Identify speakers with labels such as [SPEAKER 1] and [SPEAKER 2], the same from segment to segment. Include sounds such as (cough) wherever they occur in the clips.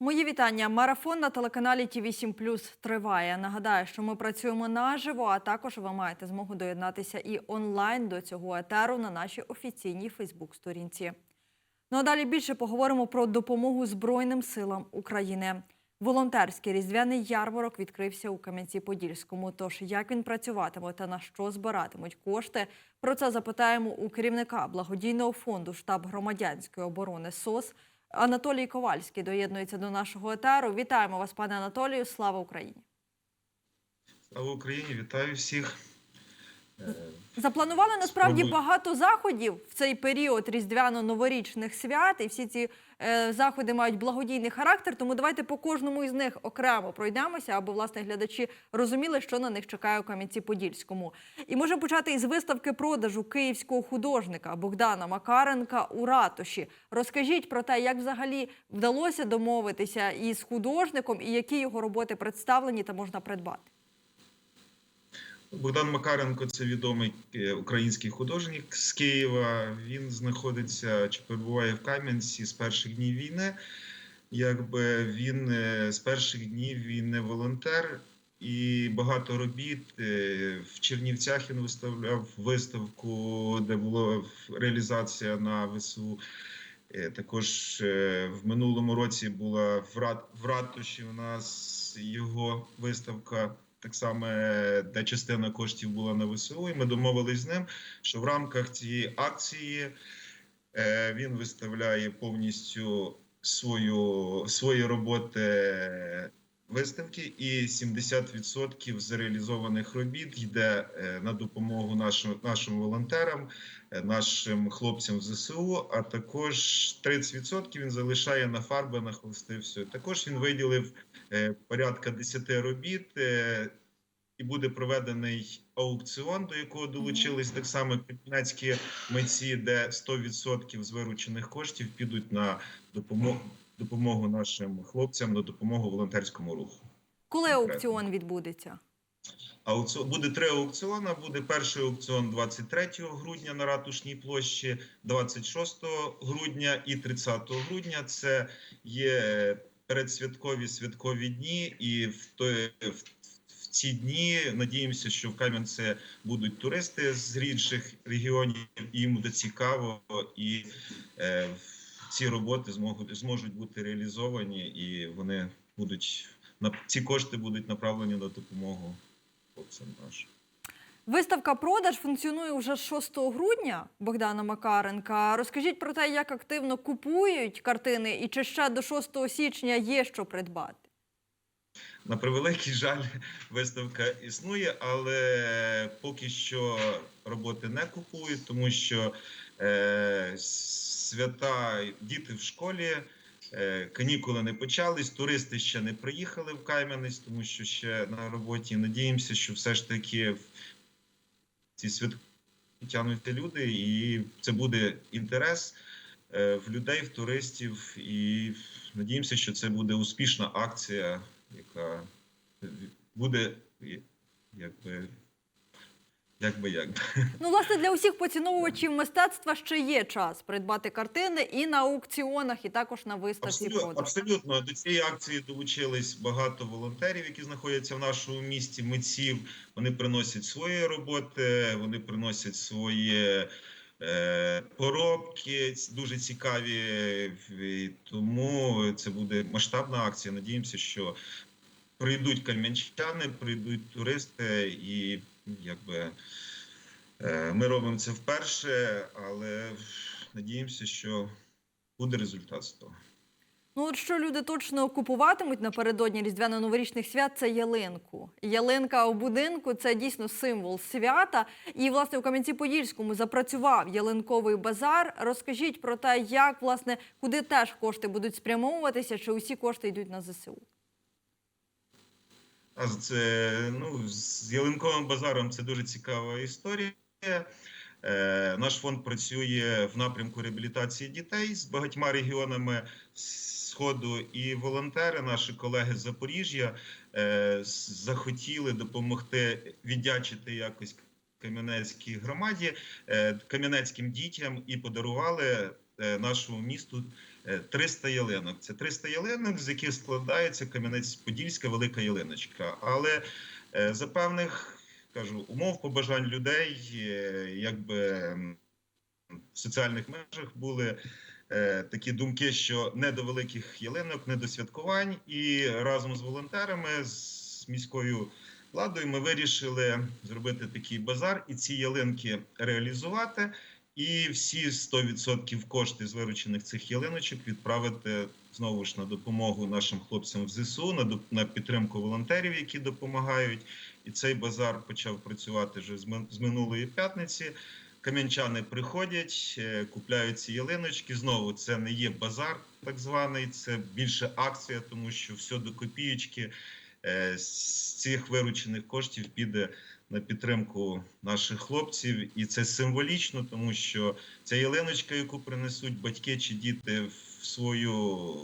[SPEAKER 1] Мої вітання. Марафон на телеканалі ТІВІ 7 триває. Нагадаю, що ми працюємо наживо, а також ви маєте змогу доєднатися і онлайн до цього етеру на нашій офіційній Фейсбук-сторінці. Ну а далі більше поговоримо про допомогу Збройним силам України. Волонтерський різдвяний ярмарок відкрився у Кам'янці-Подільському. Тож як він працюватиме та на що збиратимуть кошти? Про це запитаємо у керівника благодійного фонду штаб громадянської оборони СОС Анатолій Ковальський доєднується до нашого етеру. Вітаємо вас, пане Анатолію. Слава Україні!
[SPEAKER 2] Слава Україні, вітаю всіх.
[SPEAKER 1] Запланували насправді багато заходів в цей період різдвяно-новорічних свят, і всі ці е, заходи мають благодійний характер. Тому давайте по кожному із них окремо пройдемося, аби власне глядачі розуміли, що на них чекає у Кам'янці-Подільському. І можемо почати із виставки продажу київського художника Богдана Макаренка у ратуші. Розкажіть про те, як взагалі вдалося домовитися із художником і які його роботи представлені та можна придбати.
[SPEAKER 2] Богдан Макаренко це відомий е, український художник з Києва. Він знаходиться чи перебуває в Кам'янці з перших днів війни. Якби він е, з перших днів він не волонтер, і багато робіт е, в Чернівцях він виставляв виставку, де була реалізація на ВСУ. Також в минулому році була в ратуші у нас його виставка. Так само, е, де частина коштів була на ВСУ, і ми домовились з ним, що в рамках цієї акції е, він виставляє повністю свою, свої роботи виставки, і 70% з реалізованих робіт йде е, на допомогу нашим, нашим волонтерам, е, нашим хлопцям в ЗСУ. А також 30% він залишає на фарби, на холсти. Все також він виділив е, порядка 10 робіт. І буде проведений аукціон, до якого долучились так само кам'янецькі митці, де 100% з виручених коштів підуть на допомогу, допомогу нашим хлопцям, на допомогу волонтерському руху.
[SPEAKER 1] Коли
[SPEAKER 2] Конкретно.
[SPEAKER 1] аукціон відбудеться?
[SPEAKER 2] Аукціон буде три аукціони. Буде перший аукціон 23 грудня на ратушній площі, 26 грудня і 30 грудня. Це є передсвяткові святкові дні, і в той в, ці дні надіємося, що в Кам'янці будуть туристи з інших регіонів, і їм буде цікаво, і е, ці роботи зможуть зможуть бути реалізовані, і вони будуть ці кошти будуть направлені на допомогу хлопцям нашим.
[SPEAKER 1] Виставка продаж функціонує вже з 6 грудня Богдана Макаренка. Розкажіть про те, як активно купують картини, і чи ще до 6 січня є що придбати.
[SPEAKER 2] На превеликий жаль, (laughs) виставка існує, але поки що роботи не купують, тому що е, свята діти в школі. е, Канікули не почались, туристи ще не приїхали в Кам'янець, тому що ще на роботі. Надіємося, що все ж таки ці святки тягнуть люди, і це буде інтерес е, в людей, в туристів. І надіємося, що це буде успішна акція, яка буде якби. Якби як.
[SPEAKER 1] Ну, власне, для усіх поціновувачів мистецтва ще є час придбати картини і на аукціонах, і також на виставці
[SPEAKER 2] Абсолютно, абсолютно до цієї акції долучились багато волонтерів, які знаходяться в нашому місті, митців. Вони приносять свої роботи, вони приносять свої е, поробки, дуже цікаві. І Тому це буде масштабна акція. Надіємося, що прийдуть кам'янчани, прийдуть туристи, і якби е, ми робимо це вперше, але надіємося, що буде результат з того.
[SPEAKER 1] Ну, от що люди точно купуватимуть напередодні різдвяно-новорічних свят, це ялинку. Ялинка у будинку це дійсно символ свята. І, власне, у Кам'янці-Подільському запрацював ялинковий базар. Розкажіть про те, як, власне, куди теж кошти будуть спрямовуватися, чи усі кошти йдуть на ЗСУ.
[SPEAKER 2] Це ну з ялинковим базаром це дуже цікава історія. Е, наш фонд працює в напрямку реабілітації дітей з багатьма регіонами сходу, і волонтери, наші колеги з Запоріжжя, е, захотіли допомогти віддячити якось Кам'янецькій громаді, е, кам'янецьким дітям і подарували е, нашому місту 300 ялинок. Це 300 ялинок, з яких складається Кам'янець-Подільська велика ялиночка. Але е, за певних кажу умов побажань людей, е, якби в соціальних межах були е, такі думки, що не до великих ялинок, не до святкувань. І разом з волонтерами з міською владою ми вирішили зробити такий базар і ці ялинки реалізувати. І всі 100% кошти з виручених цих ялиночок відправити знову ж на допомогу нашим хлопцям в ЗСУ, на, на підтримку волонтерів, які допомагають. І цей базар почав працювати вже з минулої п'ятниці. Кам'янчани приходять, е, купляють ці ялиночки. Знову це не є базар, так званий, це більше акція, тому що все до копієчки е, з цих виручених коштів піде на підтримку наших хлопців, і це символічно, тому що ця ялиночка, яку принесуть батьки чи діти в свою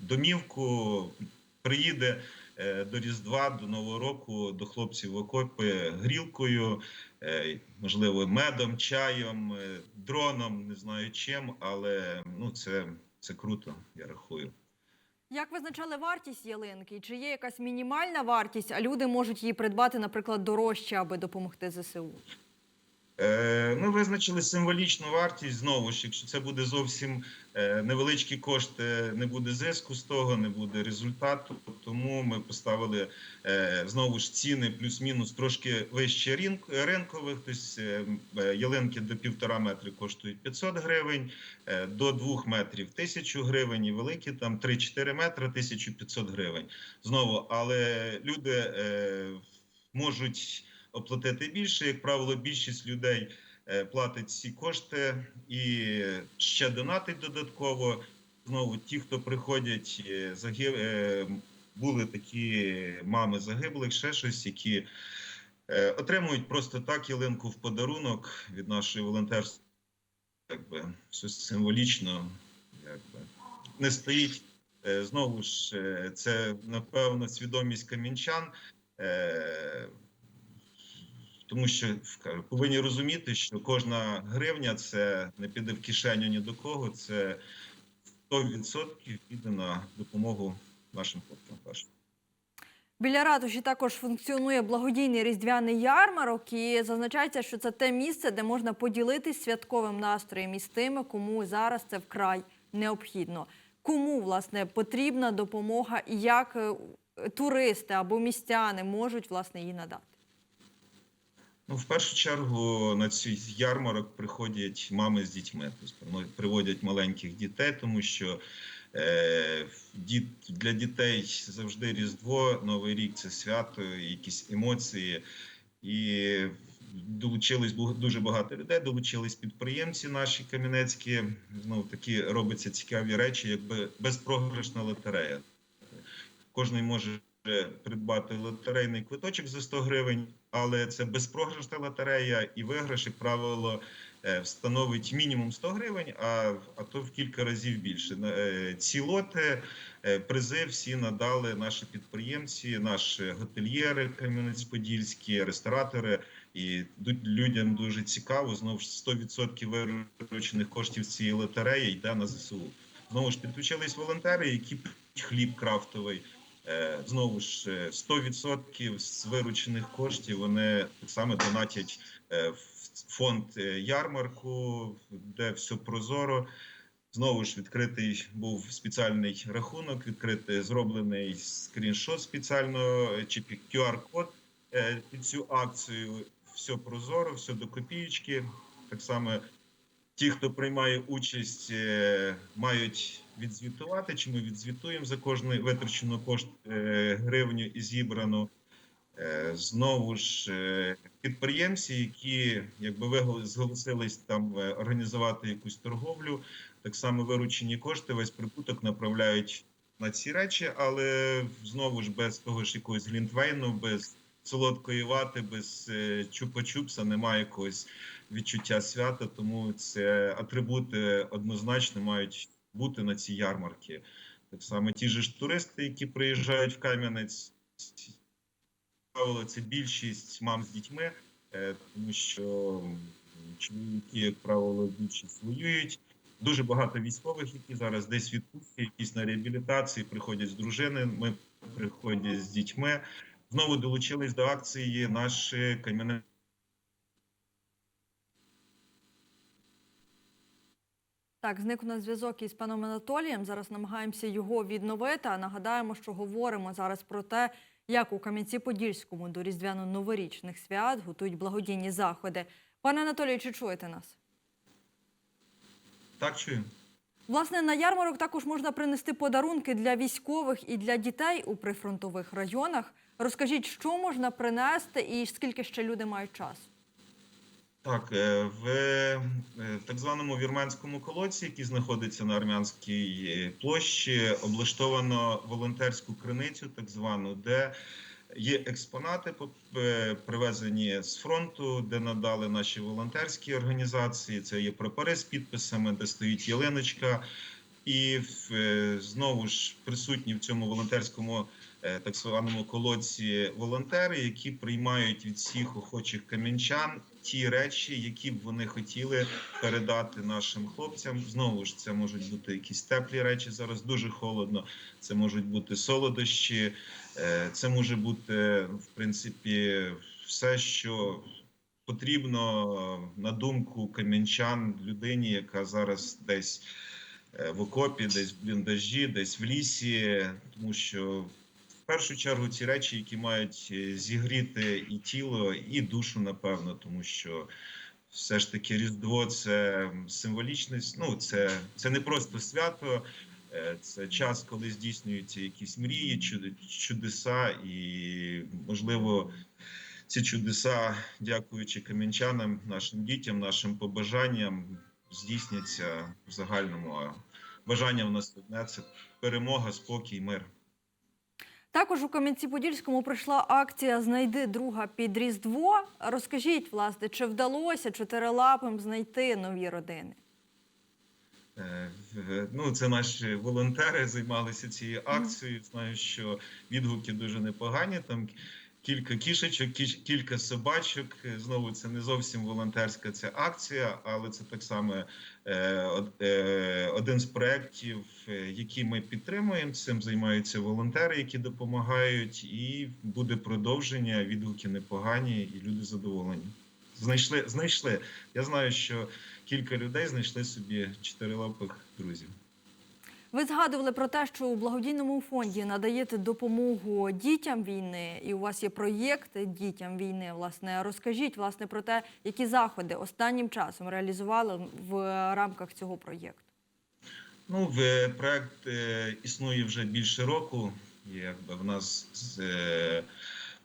[SPEAKER 2] домівку, приїде е, до Різдва, до Нового року, до хлопців в окопи грілкою, е, можливо, медом, чаєм, е, дроном, не знаю чим, але ну це, це круто, я рахую.
[SPEAKER 1] Як визначали вартість ялинки? Чи є якась мінімальна вартість, а люди можуть її придбати, наприклад, дорожче, аби допомогти ЗСУ?
[SPEAKER 2] Е, Ми визначили символічну вартість. Знову ж, якщо це буде зовсім е, невеличкі кошти, не буде зиску з того, не буде результату. Тому ми поставили е, знову ж ціни плюс-мінус трошки вище ринкових. Тобто е, е, ялинки до півтора метри коштують 500 гривень, е, до двох метрів 1000 гривень, і великі там 3-4 метри 1500 гривень. Знову, але люди е, можуть оплатити більше. Як правило, більшість людей е, платить ці кошти і ще донатить додатково. Знову ті, хто приходять, е, загиб... е, були такі мами загиблих, ще щось, які отримують просто так ялинку в подарунок від нашої волонтерської, якби щось символічно, якби не стоїть. Знову ж, це напевно свідомість камінчан. Тому що повинні розуміти, що кожна гривня це не піде в кишеню ні до кого, це 100% піде на допомогу нашим хлопцям.
[SPEAKER 1] Біля ратуші також функціонує благодійний різдвяний ярмарок, і зазначається, що це те місце, де можна поділитись святковим настроєм із тими, кому зараз це вкрай необхідно. Кому власне потрібна допомога і як е, туристи або містяни можуть власне її надати?
[SPEAKER 2] Ну, в першу чергу на цей ярмарок приходять мами з дітьми, тобто ну, приводять маленьких дітей, тому що е, для дітей завжди Різдво, Новий рік це свято, якісь емоції. І долучились дуже багато людей, долучились підприємці наші кам'янецькі. Знову такі робляться цікаві речі, якби безпрограшна лотерея. Кожний може придбати лотерейний квиточок за 100 гривень, але це безпрограшна лотерея, і виграш, як правило, е, встановить мінімум 100 гривень, а, а то в кілька разів більше. Е, Ці лоти, е, призи всі надали наші підприємці, наші готельєри Кам'янець-Подільські, ресторатори. І людям дуже цікаво. Знову ж 100% виручених коштів цієї лотереї йде на ЗСУ. Знову ж підключились волонтери, які хліб крафтовий. Е, Знову ж е, 100% з виручених коштів вони так само донатять е, в фонд е, ярмарку, де все прозоро. Знову ж відкритий був спеціальний рахунок, відкритий зроблений скріншот спеціально е, чи QR-код е, під цю акцію. Все прозоро, все до копієчки. Так само ті, хто приймає участь, е, мають відзвітувати, чи ми відзвітуємо за кожну витрачену кошт е, гривню і зібрану. Е, Знову ж підприємці, які якби вигол- зголосились там організувати якусь торговлю, так само виручені кошти, весь прибуток направляють на ці речі, але знову ж без того ж якогось глінтвейну, без солодкої вати, без чупа-чупса немає якогось відчуття свята, тому це атрибути однозначно мають бути на ці ярмарки. Так само ті ж туристи, які приїжджають в Кам'янець, це більшість мам з дітьми, е, тому що чоловіки, як правило, більшість воюють, дуже багато військових, які зараз десь відпустки, якісь на реабілітації, приходять з дружини, ми приходять з дітьми. Знову долучились до акції наші кам'яне.
[SPEAKER 1] Так, зник у нас зв'язок із паном Анатолієм. Зараз намагаємося його відновити. А нагадаємо, що говоримо зараз про те, як у Кам'янці-Подільському до різдвяно-новорічних свят готують благодійні заходи. Пане Анатолію, чи чуєте нас?
[SPEAKER 2] Так чую.
[SPEAKER 1] Власне, на ярмарок також можна принести подарунки для військових і для дітей у прифронтових районах. Розкажіть, що можна принести і скільки ще люди мають часу?
[SPEAKER 2] Так, е, в е, так званому вірменському колодці, який знаходиться на армянській е, площі, облаштовано волонтерську криницю, так звану, де є експонати, по- привезені з фронту, де надали наші волонтерські організації. Це є прапори з підписами, де стоїть ялиночка. І знову ж присутні в цьому волонтерському так званому колодці волонтери, які приймають від всіх охочих кам'янчан ті речі, які б вони хотіли передати нашим хлопцям. Знову ж це можуть бути якісь теплі речі. Зараз дуже холодно. Це можуть бути солодощі, е, це може бути в принципі все, що потрібно на думку кам'янчан людині, яка зараз десь е, в окопі, десь в бліндажі, десь в лісі, тому що. В першу чергу ці речі, які мають е, зігріти і тіло, і душу, напевно, тому що все ж таки Різдво це символічність. Ну, це, це не просто свято, е, це час, коли здійснюються якісь мрії, чудеса, і можливо, ці чудеса, дякуючи кам'янчанам, нашим дітям, нашим побажанням, здійсняться в загальному. А бажання в нас одне це перемога, спокій, мир.
[SPEAKER 1] Також у Кам'янці-Подільському прийшла акція Знайди друга під Різдво. Розкажіть, власне, чи вдалося чотирилапим знайти нові родини?
[SPEAKER 2] Е, Ну, це наші волонтери займалися цією акцією. Знаю, що відгуки дуже непогані. Там кілька кішечок, кілька собачок. Е, Знову це не зовсім волонтерська ця акція, але це так само е, е, один з проєктів, які ми підтримуємо. Цим займаються волонтери, які допомагають, і буде продовження. Відгуки непогані, і люди задоволені. Знайшли, знайшли. Я знаю, що кілька людей знайшли собі чотирилапих друзів.
[SPEAKER 1] Ви згадували про те, що у благодійному фонді надаєте допомогу дітям війни, і у вас є проєкт дітям війни. Власне, розкажіть власне про те, які заходи останнім часом реалізували в рамках цього проєкту.
[SPEAKER 2] Ну, в проект е, існує вже більше року. Якби в нас е,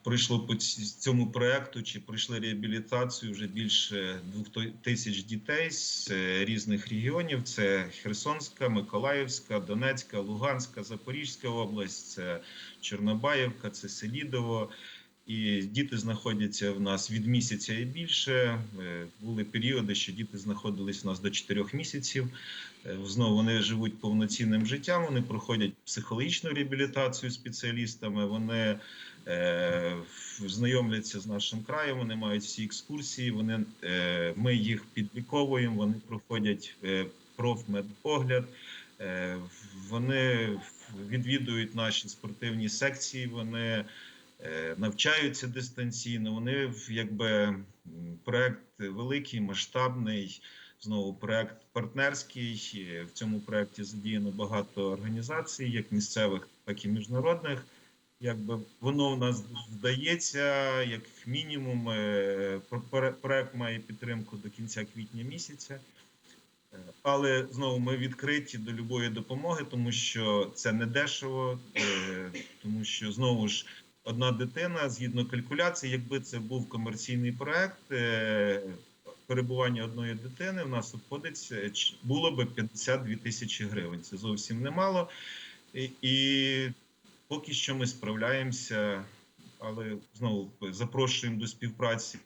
[SPEAKER 2] пройшло по цьому проекту чи пройшли реабілітацію вже більше двох тисяч дітей з е, різних регіонів: це Херсонська, Миколаївська, Донецька, Луганська, Запорізька область, це Чорнобаївка, це Селідово. І діти знаходяться в нас від місяця і більше. Е, Були періоди, що діти знаходились у нас до 4 місяців. Е, Знову вони живуть повноцінним життям. Вони проходять психологічну реабілітацію спеціалістами. Вони в- знайомляться з нашим краєм. Вони мають всі екскурсії. Вони е, ми їх підліковуємо. Вони проходять е, профмедогляд. Е, вони відвідують наші спортивні секції. Вони е, навчаються дистанційно. Вони якби проект великий, масштабний. Знову проект партнерський. Е, В цьому проекті задіяно багато організацій, як місцевих, так і міжнародних. Якби воно в нас вдається, як мінімум, е, про- про- проект має підтримку до кінця квітня місяця. Е, Але знову ми відкриті до любої допомоги, тому що це не дешево, е, тому що знову ж одна дитина згідно калькуляції, якби це був комерційний проект, перебування одної дитини в нас обходиться було би 52 тисячі гривень. Це зовсім немало. І поки що ми справляємося, але знову запрошуємо до співпраці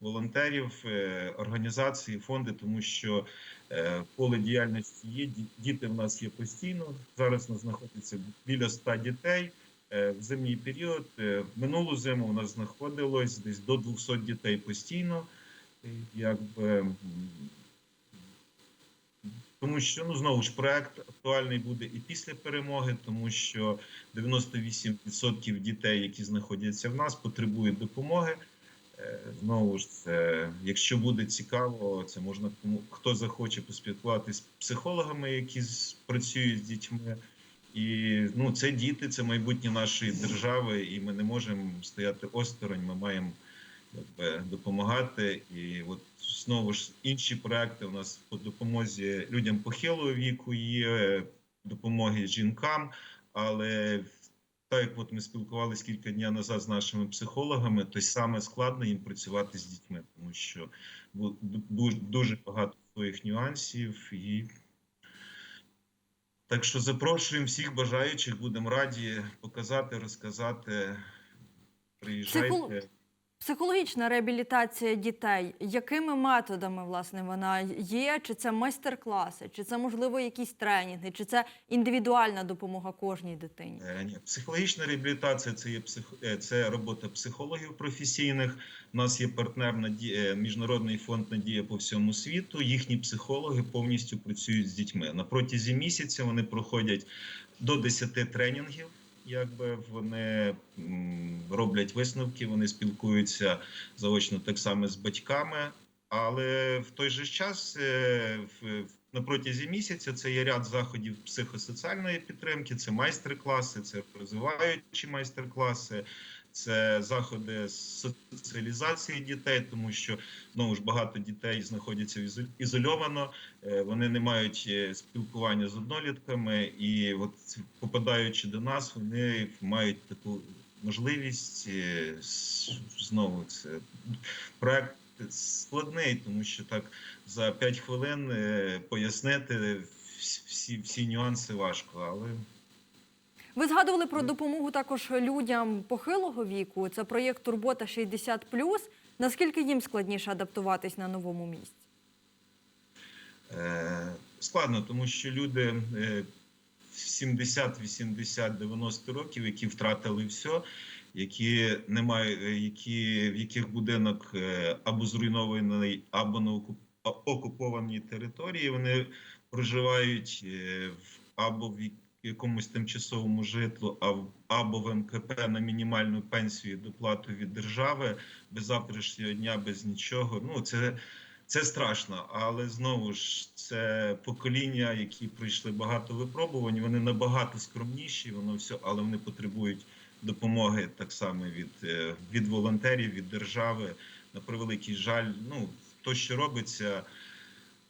[SPEAKER 2] волонтерів, е, організації, фонди, тому що е, поле діяльності є. Діти в нас є постійно. Зараз у нас знаходиться біля 100 дітей. Е, В зимній період минулу зиму у нас знаходилось десь до 200 дітей постійно. Якби тому що ну знову ж проект актуальний буде і після перемоги, тому що 98% дітей, які знаходяться в нас, потребують допомоги. Е, Знову ж це, якщо буде цікаво, це можна кому хто захоче поспілкуватися з психологами, які працюють з дітьми. І ну, це діти, це майбутнє нашої держави, і ми не можемо стояти осторонь. Ми маємо допомагати. І от знову ж інші проекти у нас по допомозі людям похилого віку є допомоги жінкам, але так як от ми спілкувалися кілька днів назад з нашими психологами, то саме складно їм працювати з дітьми, тому що дуже багато своїх нюансів і. Так що запрошуємо всіх бажаючих, будемо раді показати, розказати. Приїжджайте.
[SPEAKER 1] Психолог- Психологічна реабілітація дітей. Якими методами власне вона є? Чи це майстер-класи, чи це можливо якісь тренінги, чи це індивідуальна допомога кожній дитині?
[SPEAKER 2] Е, Ні, психологічна реабілітація це є псих... е, це робота психологів професійних. У нас є партнер Наді- е, міжнародний фонд Надія по всьому світу. Їхні психологи повністю працюють з дітьми. На протязі місяця вони проходять до 10 тренінгів. Якби вони роблять висновки, вони спілкуються заочно так само з батьками. Але в той же час е, на протязі місяця це є ряд заходів психосоціальної підтримки, це майстер-класи, це розвиваючі майстер-класи, це заходи соціалізації дітей, тому що знову ж багато дітей знаходяться ізо- ізольовано, е, вони не мають е, спілкування з однолітками, і от попадаючи до нас, вони мають таку можливість е, знову це проект складний, тому що так за 5 хвилин пояснити вс- всі, всі нюанси важко, але
[SPEAKER 1] Ви згадували про допомогу також людям похилого віку. Це проєкт Турбота 60 Наскільки їм складніше адаптуватись на новому місці?
[SPEAKER 2] Е, складно, тому що люди в 70, 80, 90 років, які втратили все, які не мають, е, які, в яких будинок е, або зруйнований, або на окуп- окупованій території, вони проживають в- або в якомусь тимчасовому житлу, або в МКП на мінімальну пенсію доплату від держави без завтрашнього дня, без нічого. Ну це це страшно, але знову ж це покоління, які пройшли багато випробувань. Вони набагато скромніші, воно все, але вони потребують допомоги так само від, е, від волонтерів, від держави. На превеликий жаль, ну то, що робиться.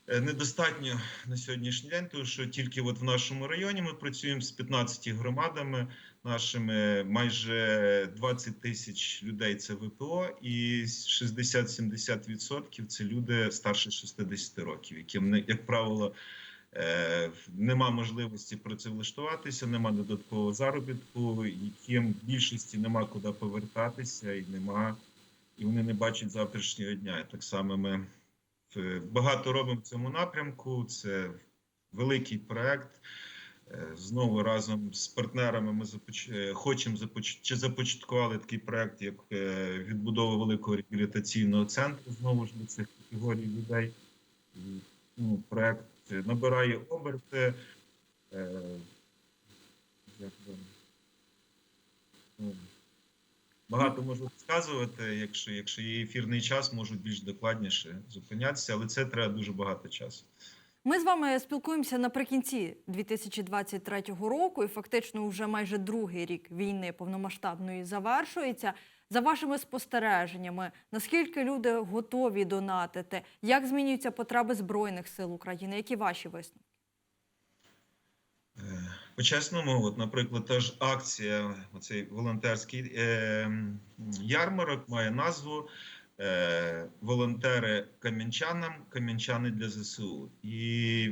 [SPEAKER 2] Е, Недостатньо на сьогоднішній день, тому що тільки от в нашому районі ми працюємо з 15 громадами нашими майже 20 тисяч людей це ВПО, і 60-70% це люди старше 60 років, яким як правило е, нема можливості працевлаштуватися, нема додаткового заробітку, яким в більшості нема куди повертатися, і нема, і вони не бачать завтрашнього дня. Так само ми багато робимо в цьому напрямку. Це великий проект. Е, Знову разом з партнерами ми започ... е, хочемо започ... чи започаткували такий проект, як е, відбудова великого реабілітаційного центру знову ж для цих категорій людей. Ну, проект е, набирає оберти. Е, як би, Багато можу розказувати, якщо, якщо є ефірний час, можу більш докладніше зупинятися, але це треба дуже багато часу.
[SPEAKER 1] Ми з вами спілкуємося наприкінці 2023 року, і фактично вже майже другий рік війни повномасштабної завершується. За вашими спостереженнями, наскільки люди готові донатити? Як змінюються потреби збройних сил України? Які ваші висновки?
[SPEAKER 2] По-чесному, от, наприклад, та ж акція, оцей волонтерський е, ярмарок має назву е, Волонтери кам'янчанам, кам'янчани для ЗСУ. І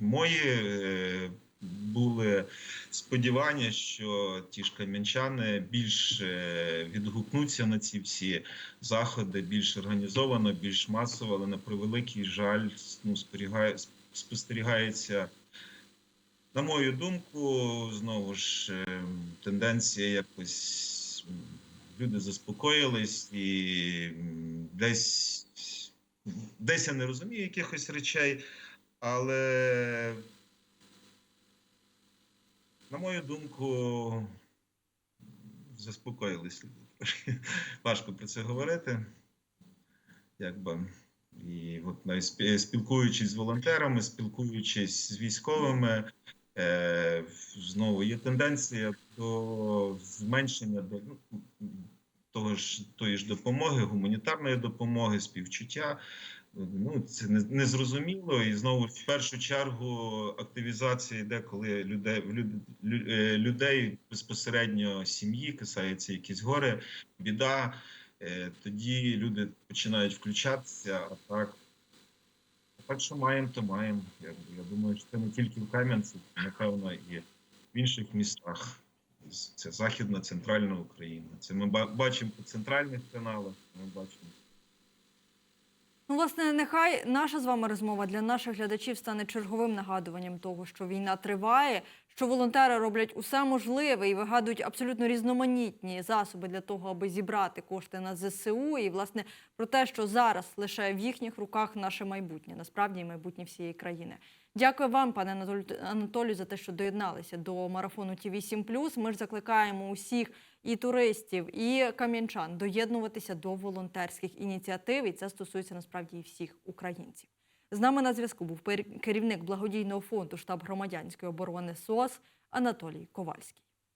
[SPEAKER 2] мої е, були сподівання, що ті ж кам'янчани більш е, відгукнуться на ці всі заходи, більш організовано, більш масово, але на превеликий жаль, ну, спостерігається. На мою думку, знову ж е, тенденція якось люди заспокоїлись і десь, десь я не розумію якихось речей, Але, на мою думку, заспокоїлись люди. (laughs) Важко про це говорити. Якби. І от навіть спілкуючись з волонтерами, спілкуючись з військовими, знову є тенденція до зменшення до, ну, того ж, тої ж допомоги, гуманітарної допомоги, співчуття. Ну, це не- незрозуміло. І знову в першу чергу активізація йде, коли людей, е, людей безпосередньо сім'ї касається якісь горе, біда. Е, Тоді люди починають включатися, а так. Так, що маємо, то маємо. Я, я думаю, що це не тільки в Кам'янці, напевно, і в інших містах. Це Західна, центральна Україна. Це ми бачимо по центральних каналах, ми бачимо.
[SPEAKER 1] Власне, нехай наша з вами розмова для наших глядачів стане черговим нагадуванням того, що війна триває, що волонтери роблять усе можливе і вигадують абсолютно різноманітні засоби для того, аби зібрати кошти на ЗСУ. І власне про те, що зараз лише в їхніх руках наше майбутнє, насправді майбутнє всієї країни. Дякую вам, пане Анатолію, за те, що доєдналися до марафону Ті 7 Ми ж закликаємо усіх і туристів, і кам'янчан доєднуватися до волонтерських ініціатив, і це стосується насправді і всіх українців. З нами на зв'язку був керівник благодійного фонду штаб громадянської оборони СОС Анатолій Ковальський.